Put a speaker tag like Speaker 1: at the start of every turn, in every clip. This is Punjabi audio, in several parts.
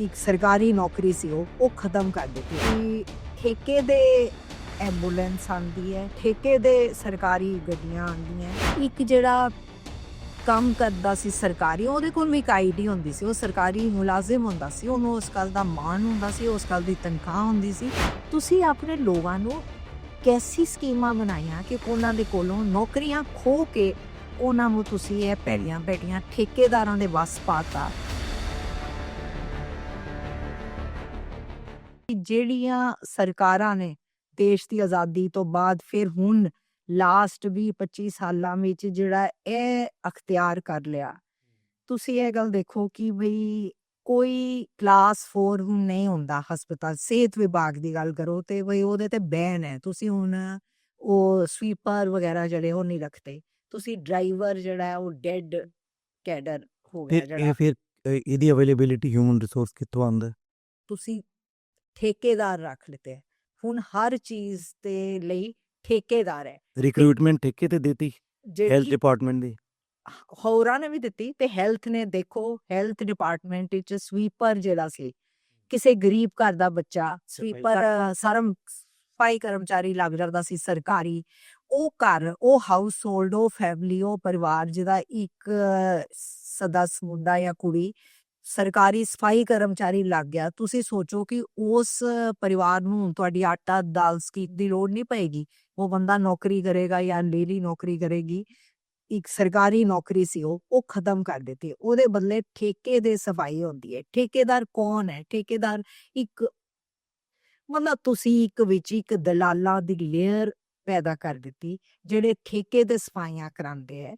Speaker 1: ਇੱਕ ਸਰਕਾਰੀ ਨੌਕਰੀ ਸੀ ਉਹ ਉਹ ਖਤਮ ਕਰ ਦਿੱਤੀ। ਕਿ ਠੇਕੇ ਦੇ ਐਂਬੂਲੈਂਸ ਆਉਂਦੀ ਹੈ, ਠੇਕੇ ਦੇ ਸਰਕਾਰੀ ਗੱਡੀਆਂ ਆਉਂਦੀਆਂ ਇੱਕ ਜਿਹੜਾ ਕੰਮ ਕਰਦਾ ਸੀ ਸਰਕਾਰੀ, ਉਹਦੇ ਕੋਲ ਵੀ ਇੱਕ ਆਈਡੀ ਹੁੰਦੀ ਸੀ। ਉਹ ਸਰਕਾਰੀ ਮੁਲਾਜ਼ਮ ਹੁੰਦਾ ਸੀ, ਉਹਨੂੰ ਉਸ ਗੱਲ ਦਾ ਮਾਣ ਹੁੰਦਾ ਸੀ, ਉਸ ਗੱਲ ਦੀ ਤਨਖਾਹ ਹੁੰਦੀ ਸੀ। ਤੁਸੀਂ ਆਪਣੇ ਲੋਕਾਂ ਨੂੰ ਕੈਸੀ ਸਕੀਮਾਂ ਬਣਾਈਆਂ ਕਿ ਉਹਨਾਂ ਦੇ ਕੋਲੋਂ ਨੌਕਰੀਆਂ ਖੋ ਕੇ ਉਹਨਾਂ ਨੂੰ ਤੁਸੀਂ ਇਹ ਪੈੜੀਆਂ ਬੈਠੀਆਂ ਠੇਕੇਦਾਰਾਂ ਦੇ ਵੱਸ ਪਾਤਾ? ਕਿ ਜਿਹੜੀਆਂ ਸਰਕਾਰਾਂ ਨੇ ਦੇਸ਼ ਦੀ ਆਜ਼ਾਦੀ ਤੋਂ ਬਾਅਦ ਫਿਰ ਹੁਣ ਲਾਸਟ ਵੀ 25 ਸਾਲਾਂ ਵਿੱਚ ਜਿਹੜਾ ਇਹ ਅਖਤਿਆਰ ਕਰ ਲਿਆ। ਤੁਸੀਂ ਇਹ ਗੱਲ ਦੇਖੋ ਕਿ ਭਈ ਕੋਈ ਕਲਾਸ 4 ਹੁਣ ਨਹੀਂ ਹੁੰਦਾ ਹਸਪਤਾਲ ਸਿਹਤ ਵਿਭਾਗ ਦੀ ਗੱਲ ਕਰੋ ਤੇ ਭਈ ਉਹਦੇ ਤੇ ਬੈਨ ਹੈ। ਤੁਸੀਂ ਹੁਣ ਉਹ ਸਵੀਪਰ ਵਗੈਰਾ ਜਿਹੜੇ ਉਹ ਨਹੀਂ ਰੱਖਦੇ। ਤੁਸੀਂ ਡਰਾਈਵਰ ਜਿਹੜਾ ਹੈ ਉਹ ਡੈਡ ਕੈਡਰ ਹੋ ਗਿਆ ਜਿਹੜਾ।
Speaker 2: ਇਹ ਫਿਰ ਇਹਦੀ ਅਵੇਲੇਬਿਲਿਟੀ ਹਿਊਮਨ ਰਿਸੋਰਸ ਕਿੱਥੋਂ ਆਉਂਦਾ?
Speaker 1: ਤੁਸੀਂ ਠੇਕੇਦਾਰ ਰੱਖ ਲਿੱਤੇ ਹੈ। ਹੁਣ ਹਰ ਚੀਜ਼ ਦੇ ਲਈ ਠੇਕੇਦਾਰ ਹੈ
Speaker 2: ਰਿਕਰੂਟਮੈਂਟ ਠੇਕੇ ਤੇ ਦਿੱਤੀ ਹੈਲਥ ਡਿਪਾਰਟਮੈਂਟ ਦੀ
Speaker 1: ਹੋਰਾਂ ਨੇ ਵੀ ਦਿੱਤੀ ਤੇ ਹੈਲਥ ਨੇ ਦੇਖੋ ਹੈਲਥ ਡਿਪਾਰਟਮੈਂਟ ਵਿੱਚ ਸਵੀਪਰ ਜਿਹੜਾ ਸੀ ਕਿਸੇ ਗਰੀਬ ਘਰ ਦਾ ਬੱਚਾ ਸਵੀਪਰ ਸਰਮ ਸਫ਼ਾਈ ਕਰਮਚਾਰੀ ਲੱਗ ਜਾਂਦਾ ਸੀ ਸਰਕਾਰੀ ਉਹ ਘਰ ਉਹ ਹਾਊਸ ਹੋਲਡ ਉਹ ਫੈਮਿਲੀ ਉਹ ਪਰਿਵਾਰ ਜਿਹਦਾ ਇੱਕ ਸਦਸ ਮੁੰਡਾ ਜਾਂ ਕੁੜੀ ਸਰਕਾਰੀ ਸਫ਼ਾਈ ਕਰਮਚਾਰੀ ਲੱਗ ਗਿਆ। ਤੁਸੀਂ ਸੋਚੋ ਕਿ ਉਸ ਪਰਿਵਾਰ ਨੂੰ ਤੁਹਾਡੀ ਆਟਾ ਦਾਲ ਸਕੀਮ ਦੀ ਲੋੜ ਨਹੀਂ ਪਏਗੀ। ਉਹ ਬੰਦਾ ਨੌਕਰੀ ਕਰੇਗਾ ਜਾਂ ਲੇਡੀ ਨੌਕਰੀ ਕਰੇਗੀ। ਇੱਕ ਸਰਕਾਰੀ ਨੌਕਰੀ ਸੀ ਉਹ ਉਹ ਖਤਮ ਕਰ ਦਿੱਤੀ। ਉਹਦੇ ਬਦਲੇ ਠੇਕੇ ਦੇ ਸਫ਼ਾਈ ਹੁੰਦੀ ਹੈ। ਠੇਕੇਦਾਰ ਕੌਣ ਹੈ? ਠੇਕੇਦਾਰ ਇੱਕ ਮਤਲਬ ਤੁਸੀਂ ਇੱਕ ਵਿੱਚ ਇੱਕ ਦਲਾਲਾਂ ਦੀ ਲੇਅਰ ਪੈਦਾ ਕਰ ਦਿੱਤੀ, ਜਿਹੜੇ ਠੇਕੇ ਦੇ ਸਫਾਈਆਂ ਕਰਾਉਂਦੇ ਹੈ।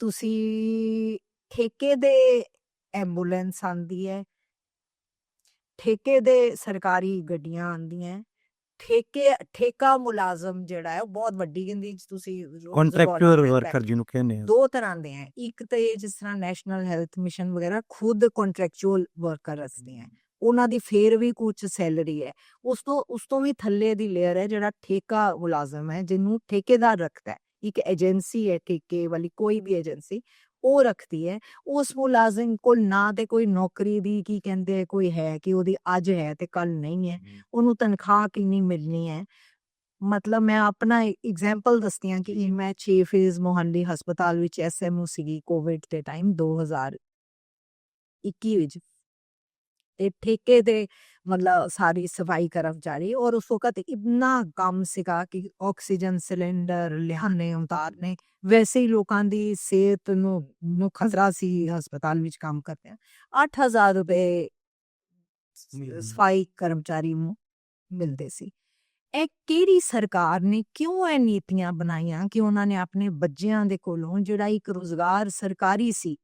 Speaker 1: ਤੁਸੀਂ ਠੇਕੇ ਦੇ ਐਂਬੂਲੈਂਸ ਆਂਦੀ ਹੈ ਠੇਕੇ ਦੇ ਸਰਕਾਰੀ ਗੱਡੀਆਂ ਆਉਂਦੀਆਂ ਹੈ। ਠੇਕੇ ਠੇਕਾ ਮੁਲਾਜ਼ਮ ਜਿਹੜਾ ਹੈ ਉਹ ਬਹੁਤ ਵੱਡੀ ਗਿਣਤੀ ਚ ਤੁਸੀਂ government
Speaker 2: ਵਰਕਰ ਜਿਹਨੂੰ ਕਹਿੰਦੇ ਆ।
Speaker 1: ਦੋ ਤਰ੍ਹਾਂ ਦੇ ਹੈ ਇੱਕ ਤੇ ਜਿਸ ਤਰ੍ਹਾਂ ਨੈਸ਼ਨਲ ਹੈਲਥ ਮਿਸ਼ਨ ਵਗੈਰਾ ਖੁਦ ਕੰਟਰੈਕਚੁਅਲ ਵਰਕਰ ਰੱਖਦੇ ਹੈ ਉਹਨਾਂ ਦੀ ਫੇਰ ਵੀ ਕੁਝ ਸੈਲਰੀ ਹੈ ਉਸ ਤੋਂ ਉਸ ਤੋਂ ਵੀ ਥੱਲੇ ਦੀ ਲੇਅਰ ਹੈ ਜਿਹੜਾ ਠੇਕਾ ਮੁਲਾਜ਼ਮ ਹੈ ਜਿਹਨੂੰ ਠੇਕੇਦਾਰ ਰੱਖਦਾ ਹੈ ਇੱਕ ਏਜੰਸੀ ਹੈ ਠੇਕੇ ਵਾਲੀ ਕੋਈ ਵੀ ਏਜੰਸੀ ਉਹ ਰੱਖਦੀ ਹੈ ਉਸ ਮੁਲਾਜ਼ਮ ਕੋਲ ਨਾ ਤੇ ਕੋਈ ਨੌਕਰੀ ਦੀ ਕੀ ਕਹਿੰਦੇ ਕੋਈ ਹੈ ਕਿ ਉਹਦੀ ਅੱਜ ਹੈ ਤੇ ਕੱਲ ਨਹੀਂ ਹੈ ਉਹਨੂੰ ਤਨਖਾਹ ਕਿੰਨੀ ਮਿਲਣੀ ਹੈ। ਮਤਲਬ ਮੈਂ ਆਪਣਾ ਐਗਜ਼ਾਮਪਲ ਦੱਸਦੀ ਹਾਂ ਕਿ ਮੈਂ 6 ਫੇਜ਼ ਮੁਹੱਲੀ ਹਸਪਤਾਲ ਵਿੱਚ ਐਸਐਮਓ ਸੀਗੀ ਕੋਵਿਡ ਦੇ ਟਾਈਮ 2021 ਵਿੱਚ। ਤੇ ਠੇਕੇ ਦੇ ਮਤਲਬ ਸਾਰੀ ਸਫ਼ਾਈ ਕਰਮਚਾਰੀ ਔਰ ਉਸ ਵਕਤ ਇਤਨਾ ਕੰਮ ਸੀਗਾ ਕਿ ਆਕਸੀਜਨ ਸਿਲੰਡਰ ਲਿਆਣੇ ਉਤਾਰਨੇ ਵੈਸੇ ਹੀ ਲੋਕਾਂ ਦੀ ਸਿਹਤ ਨੂੰ ਨੂੰ ਖਤਰਾ ਸੀ ਹਸਪਤਾਲ ਵਿੱਚ ਕੰਮ ਕਰਦੇ ਆ 8000 ਰੁਪਏ। ਸਫ਼ਾਈ ਕਰਮਚਾਰੀ ਨੂੰ ਮਿਲਦੇ ਸੀ ਇਹ ਕਿਹੜੀ ਸਰਕਾਰ ਨੇ ਕਿਉਂ ਇਹ ਨੀਤੀਆਂ ਬਣਾਈਆਂ ਕਿ ਉਹਨਾਂ ਨੇ ਆਪਣੇ ਬੱਚਿਆਂ ਦੇ ਕੋਲੋਂ ਜਿਹੜਾ ਇੱਕ ਰੋਜ਼ਗਾਰ ਸਰਕਾਰੀ ਸੀ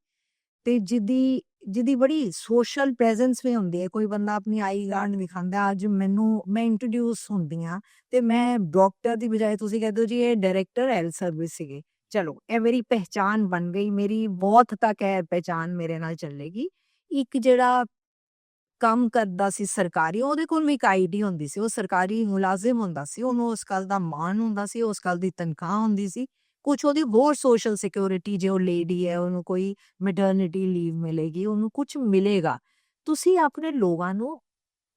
Speaker 1: ਤੇ ਜਿਹਦੀ ਜਿਹਦੀ ਬੜੀ ਸੋਸ਼ਲ ਪ੍ਰੈਜ਼ੈਂਸ ਵੀ ਹੁੰਦੀ ਹੈ। ਕੋਈ ਬੰਦਾ ਆਪਣੀ ਆਈ ਕਾਰਡ ਵਿਖਾਉਂਦਾ। ਅੱਜ ਮੈਨੂੰ, ਮੈਂ ਇੰਟਰੋਡਿਊਸ ਹੁੰਦੀ ਹਾਂ ਤੇ ਮੈਂ ਡਾਕਟਰ ਦੀ ਬਜਾਏ ਤੁਸੀਂ ਕਹਿੰਦੇ ਹੋ ਜੀ, ਇਹ ਡਾਇਰੈਕਟਰ ਹੈਲਥ ਸਰਵਿਸ ਸੀਗੇ। ਚਲੋ, ਇਹ ਮੇਰੀ ਪਹਿਚਾਨ ਬਣ ਗਈ। ਮੇਰੀ ਬਹੁਤ ਤੱਕ ਇਹ ਪਹਿਚਾਨ ਮੇਰੇ ਨਾਲ ਚੱਲੇਗੀ। ਇੱਕ ਜਿਹੜਾ ਕੰਮ ਕਰਦਾ ਸੀ ਸਰਕਾਰੀ, ਉਹਦੇ ਕੋਲ ਵੀ ਇੱਕ ਆਈਡੀ ਹੁੰਦੀ ਸੀ। ਉਹ ਸਰਕਾਰੀ ਮੁਲਾਜ਼ਮ ਹੁੰਦਾ ਸੀ। ਉਹਨੂੰ ਉਸ ਗੱਲ ਦਾ ਮਾਣ ਹੁੰਦਾ ਸੀ। ਉਸ ਗੱਲ ਦੀ ਤਨਖਾਹ ਹੁੰਦੀ ਸੀ। ਕੁਝ ਉਹਦੀ ਹੋਰ ਸੋਸ਼ਲ ਸਿਕਿਉਰਿਟੀ ਜੇ ਉਹ ਲੇਡੀ ਹੈ ਉਹਨੂੰ ਕੋਈ ਮੈਟਰਨਿਟੀ ਲੀਵ ਮਿਲੇਗੀ ਉਹਨੂੰ ਕੁਝ ਮਿਲੇਗਾ ਤੁਸੀਂ ਆਪਣੇ ਲੋਕਾਂ ਨੂੰ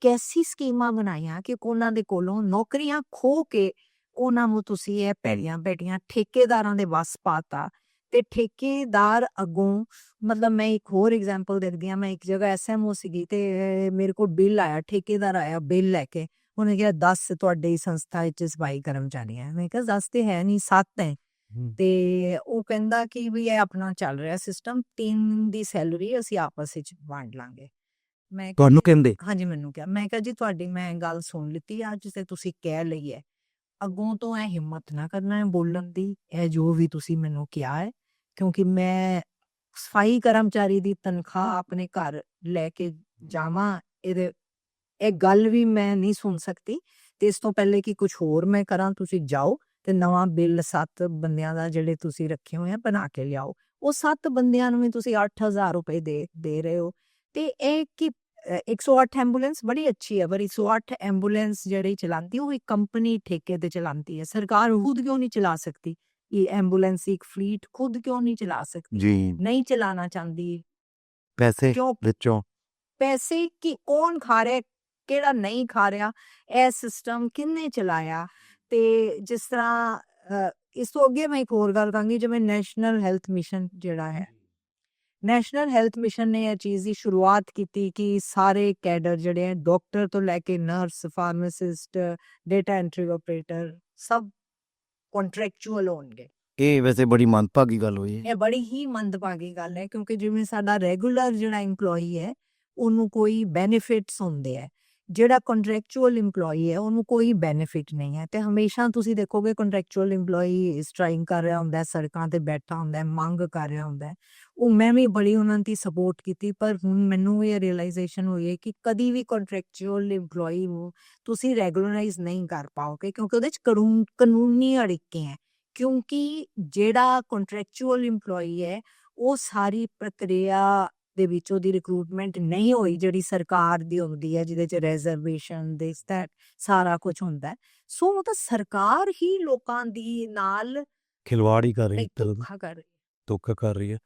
Speaker 1: ਕੈਸੀ ਸਕੀਮਾਂ ਬਣਾਈਆਂ ਕਿ ਉਹਨਾਂ ਦੇ ਕੋਲੋਂ ਨੌਕਰੀਆਂ ਖੋ ਕੇ ਉਹਨਾਂ ਨੂੰ ਤੁਸੀਂ ਇਹ ਪੈੜੀਆਂ ਬੈਠੀਆਂ ਠੇਕੇਦਾਰਾਂ ਦੇ ਵੱਸ ਪਾਤਾ ਤੇ ਠੇਕੇਦਾਰ ਅਗੋਂ ਮਤਲਬ ਮੈਂ ਇੱਕ ਹੋਰ ਐਗਜ਼ਾਮਪਲ ਦੇਖਦੀ ਹਾਂ ਮੈਂ ਇੱਕ ਜਗ੍ਹਾ ਐਸਐਮਓ ਸੀਗੀ ਤੇ ਮੇਰੇ ਕੋਲ ਬਿੱਲ ਆਇਆ ਠੇਕੇਦਾਰ ਆਇਆ ਬਿੱਲ ਲੈ ਕੇ ਉਹਨੇ ਕਿਹਾ 10 ਤੁਹਾਡੇ ਸੰਸਥਾ ਵਿੱਚ ਸਫ਼ਾਈ ਕਰਮਚਾਰੀ ਹੈ ਮੈਂ ਕਿਹਾ 10 ਤੇ ਹੈ ਨਹੀਂ 7 ਹੈ ਤੇ ਉਹ ਕਹਿੰਦਾ ਕਿ ਵੀ ਇਹ ਆਪਣਾ ਚੱਲ ਰਿਹਾ ਸਿਸਟਮ ਤਿੰਨ ਦੀ ਸੈਲਰੀ ਅਸੀਂ ਆਪਸ ਵਿੱਚ ਵੰਡ ਲਾਂਗੇ। ਮੈਂ
Speaker 2: ਤੁਹਾਨੂੰ ਕਹਿੰਦੇ?
Speaker 1: ਹਾਂਜੀ ਮੈਨੂੰ ਕਿਹਾ। ਮੈਂ ਕਿਹਾ ਜੀ ਤੁਹਾਡੀ ਮੈਂ ਗੱਲ ਸੁਣ ਲਿੱਤੀ ਅੱਜ ਤੇ ਤੁਸੀਂ ਕਹਿ ਲਈ ਹੈ। ਅੱਗੋਂ ਤੋਂ ਇਹ ਹਿੰਮਤ ਨਾ ਕਰਨਾ ਹੈ ਬੋਲਣ ਦੀ ਇਹ ਜੋ ਵੀ ਤੁਸੀਂ ਮੈਨੂੰ ਕਿਹਾ ਹੈ ਕਿਉਂਕਿ ਮੈਂ ਸਫ਼ਾਈ ਕਰਮਚਾਰੀ ਦੀ ਤਨਖਾਹ ਆਪਣੇ ਘਰ ਲੈ ਕੇ ਜਾਵਾਂ ਇਹਦੇ ਇਹ ਗੱਲ ਵੀ ਮੈਂ ਨਹੀਂ ਸੁਣ ਸਕਦੀ। ਤੇ ਇਸ ਤੋਂ ਪਹਿਲੇ ਕਿ ਕੁਝ ਹੋਰ ਮੈਂ ਕਰਾਂ ਤੁਸੀਂ ਜਾਓ। ਤੇ ਨਵਾਂ ਬਿੱਲ ਸੱਤ ਬੰਦਿਆਂ ਦਾ ਜਿਹੜੇ ਤੁਸੀਂ ਰੱਖੇ ਹੋਏ ਆ ਬਣਾ ਕੇ ਲਿਆਓ। ਉਹ ਸੱਤ ਬੰਦਿਆਂ ਨੂੰ ਵੀ ਤੁਸੀਂ 8000 ਰੁਪਏ ਦੇ ਦੇ ਰਹੇ ਹੋ। ਤੇ ਇਹ ਕਿ ਅ, 108 ਐਂਬੂਲੈਂਸ ਬੜੀ ਅੱਛੀ ਹੈ ਪਰ 108 ਐਂਬੂਲੈਂਸ ਜਿਹੜੀ ਚਲਾਉਂਦੀ ਉਹ ਇੱਕ ਕੰਪਨੀ ਠੇਕੇ ਤੇ ਚਲਾਉਂਦੀ ਹੈ। ਸਰਕਾਰ ਖੁਦ ਕਿਉਂ ਨਹੀਂ ਚਲਾ ਸਕਦੀ? ਇਹ ਐਂਬੂਲੈਂਸ ਇੱਕ ਫਲੀਟ ਖੁਦ ਕਿਉਂ ਨਹੀਂ ਚਲਾ ਸਕਦੀ?
Speaker 2: ਜੀ।
Speaker 1: ਨਹੀਂ ਚਲਾਣਾ ਚਾਹੁੰਦੀ।
Speaker 2: ਪੈਸੇ ਵਿੱਚੋਂ।
Speaker 1: ਪੈਸੇ ਕੀ ਕੌਣ ਖਾ ਰਿਹਾ ਕਿਹੜਾ ਨਹੀਂ ਖਾ ਰਿਹਾ? ਇਹ ਸਿਸਟਮ ਕਿੰਨੇ ਚਲਾਇਆ? ਤੇ ਜਿਸ ਤਰ੍ਹਾਂ ਇਸ ਤੋਂ ਅੱਗੇ ਮੈਂ ਇੱਕ ਹੋਰ ਗੱਲ ਕਹਾਂਗੀ ਜਿਵੇਂ ਨੈਸ਼ਨਲ ਹੈਲਥ ਮਿਸ਼ਨ ਜਿਹੜਾ ਹੈ। ਨੈਸ਼ਨਲ ਹੈਲਥ ਮਿਸ਼ਨ ਨੇ ਇਹ ਚੀਜ਼ ਦੀ ਸ਼ੁਰੂਆਤ ਕੀਤੀ ਕਿ ਸਾਰੇ ਕੈਡਰ ਜਿਹੜੇ ਹੈ ਡਾਕਟਰ ਤੋਂ ਲੈ ਕੇ nurse pharmacist data entry operator ਸਭ ਕੰਟਰੈਕਚੁਅਲ ਹੋਣਗੇ।
Speaker 2: ਇਹ ਵੈਸੇ ਬੜੀ ਮੰਦਭਾਗੀ ਗੱਲ ਹੋਈ ਹੈ।
Speaker 1: ਇਹ ਬੜੀ ਹੀ ਮੰਦਭਾਗੀ ਗੱਲ ਹੈ ਕਿਉਂਕਿ ਜਿਵੇਂ ਸਾਡਾ ਰੈਗੂਲਰ ਜਿਹੜਾ EMPLOYEE ਹੈ ਉਹਨੂੰ ਕੋਈ ਬੈਨੀਫਿਟਸ ਹੁੰਦੇ ਹੈ। ਜਿਹੜਾ ਕੰਟਰੈਕਚੁਅਲ EMPLOYEE ਹੈ, ਉਹਨੂੰ ਕੋਈ ਬੈਨੀਫਿਟ ਨਹੀਂ ਹੈ ਤੇ ਹਮੇਸ਼ਾ ਤੁਸੀਂ ਦੇਖੋਗੇ ਕੰਟਰੈਕਚੁਅਲ EMPLOYEE ਸਟ੍ਰਾਈਕ ਕਰ ਰਿਹਾ ਹੁੰਦਾ ਸੜਕਾਂ ਤੇ ਬੈਠਾ ਹੁੰਦਾ ਮੰਗ ਕਰ ਰਿਹਾ ਹੁੰਦਾ ਉਹ ਮੈਂ ਵੀ ਬੜੀ ਉਹਨਾਂ ਦੀ ਸਪੋਰਟ ਕੀਤੀ, ਪਰ ਹੁਣ ਮੈਨੂੰ ਇਹ ਰਿਅਲਾਈਜੇਸ਼ਨ ਹੋਈ ਹੈ ਕਿ ਕਦੀ ਵੀ ਕੰਟਰੈਕਚੁਅਲ EMPLOYEE ਨੂੰ ਤੁਸੀਂ ਰੈਗੂਲਰਾਈਜ਼ ਨਹੀਂ ਕਰ ਪਾਓਗੇ, ਕਿਉਂਕਿ ਉਹਦੇ ਚ ਕਾਨੂੰਨੀ ਅੜਿੱਕੇ ਹੈ। ਕਿਉਂਕਿ ਜਿਹੜਾ ਕੰਟਰੈਕਚੁਅਲ EMPLOYEE ਹੈ, ਉਹ ਸਾਰੀ ਪ੍ਰਕਿਰਿਆ ਦੇ ਵਿੱਚ ਉਹਦੀ ਰਿਕਰੂਟਮੈਂਟ ਨਹੀਂ ਹੋਈ ਜਿਹੜੀ ਸਰਕਾਰ ਦੀ ਹੁੰਦੀ ਹੈ ਜਿਹਦੇ ਚ ਰਿਜ਼ਰਵੇਸ਼ਨ ਦਿਸ ਦੈਟ ਸਾਰਾ ਕੁਝ ਹੁੰਦਾ ਸੋ ਉਹ ਤਾਂ ਸਰਕਾਰ ਹੀ ਲੋਕਾਂ ਦੀ ਨਾਲ
Speaker 2: ਖਿਲਵਾੜ ਕਰ ਰਹੀ ਹੈ
Speaker 1: ਧੋਖਾ ਕਰ ਰਹੀ ਹੈ।
Speaker 2: ਧੋਖਾ ਕਰ ਰਹੀ ਹੈ।